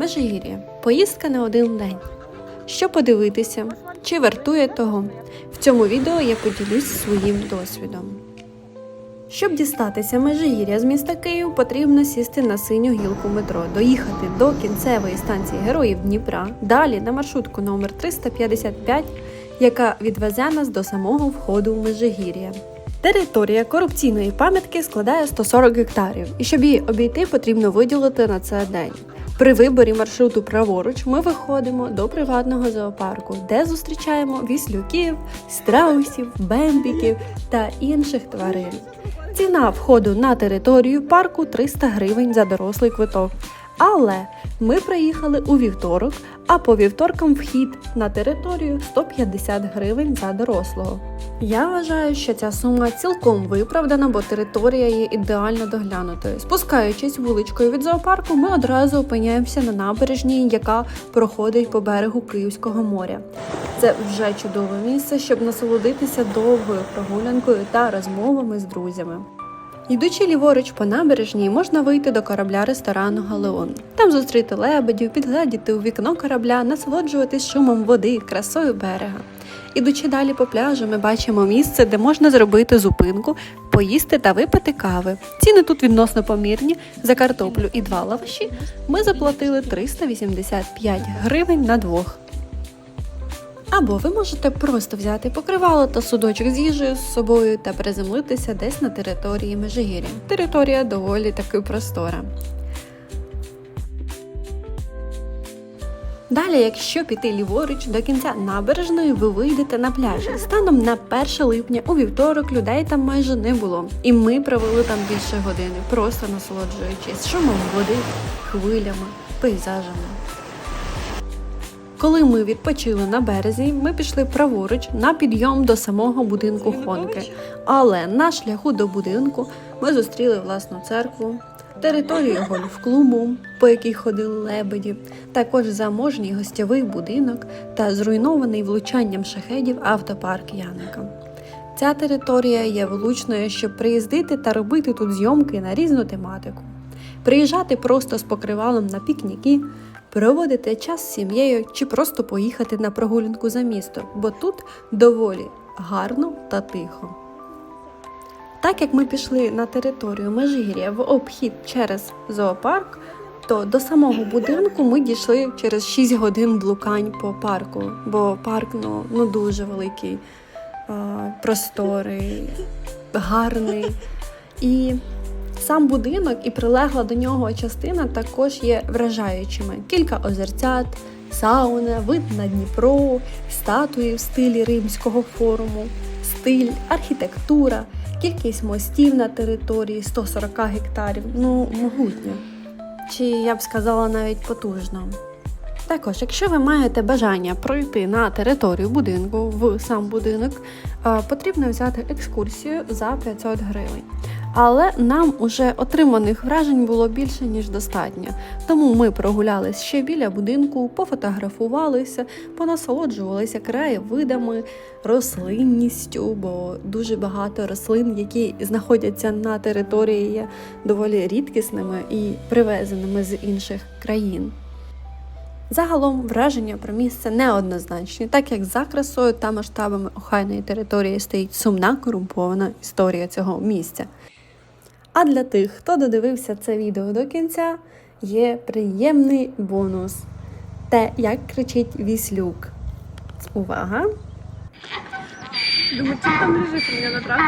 Межигір'я. Поїздка на один день. Що подивитися, чи вартує того? В цьому відео я поділюсь своїм досвідом. Щоб дістатися Межигір'я з міста Київ, потрібно сісти на синю гілку метро, доїхати до кінцевої станції Героїв Дніпра, далі на маршрутку номер 355, яка відвезе нас до самого входу в Межигір'я. Територія корупційної пам'ятки складає 140 гектарів, і щоб її обійти, потрібно виділити на це день. При виборі маршруту праворуч ми виходимо до приватного зоопарку, де зустрічаємо віслюків, страусів, бембіків та інших тварин. Ціна входу на територію парку 300 гривень за дорослий квиток. Але ми приїхали у вівторок, а по вівторкам вхід на територію 150 гривень за дорослого. Я вважаю, що ця сума цілком виправдана, бо територія є ідеально доглянутою. Спускаючись вуличкою від зоопарку, ми одразу опиняємося на набережній, яка проходить по берегу Київського моря. Це вже чудове місце, щоб насолодитися довгою прогулянкою та розмовами з друзями. Йдучи ліворуч по набережній, можна вийти до корабля ресторану Галеон. Там зустріти лебедів, підгледіти у вікно корабля, насолоджуватись шумом води, красою берега. Ідучи далі по пляжу, ми бачимо місце, де можна зробити зупинку, поїсти та випити кави. Ціни тут відносно помірні. За картоплю і два лаваші ми заплатили 385 гривень на двох. Або ви можете просто взяти покривало та судочок з їжею з собою та приземлитися десь на території Межигір'я. Територія доволі таки простора. Далі, якщо піти ліворуч до кінця набережної, ви вийдете на пляж. Станом на 1 липня у вівторок людей там майже не було. І ми провели там більше години, просто насолоджуючись шумом води, хвилями, пейзажами. Коли ми відпочили на березі, ми пішли праворуч на підйом до самого будинку Хонки. Але на шляху до будинку ми зустріли власну церкву, територію гольф-клубу, по якій ходили лебеді, також заможній гостєвий будинок та зруйнований влучанням шахедів автопарк Яника. Ця територія є влучною, щоб приїздити та робити тут зйомки на різну тематику. Приїжджати просто з покривалом на пікніки, проводити час з сім'єю чи просто поїхати на прогулянку за місто, бо тут доволі гарно та тихо. Так як ми пішли на територію Межигір'я в обхід через зоопарк, то до самого будинку ми дійшли через 6 годин блукань по парку, бо парк ну, ну дуже великий, просторий, гарний. І сам будинок і прилегла до нього частина також є вражаючими. Кілька озерцят, сауна, вид на Дніпро, статуї в стилі Римського форуму, стиль, архітектура, кількість мостів на території 140 гектарів. Ну, могутньо. Чи я б сказала навіть потужно. Також, якщо ви маєте бажання пройти на територію будинку в сам будинок, е, потрібно взяти екскурсію за 500 гривень. Але нам уже отриманих вражень було більше ніж достатньо. Тому ми прогулялись ще біля будинку, пофотографувалися, понасолоджувалися краєвидами, рослинністю, бо дуже багато рослин, які знаходяться на території, є доволі рідкісними і привезеними з інших країн. Загалом враження про місце неоднозначні, так як за красою та масштабами охайної території стоїть сумна корумпована історія цього місця. А для тих, хто додивився це відео до кінця, є приємний бонус. Те, як кричить віслюк. Увага! Думаю, чи там лежить у мене на траві?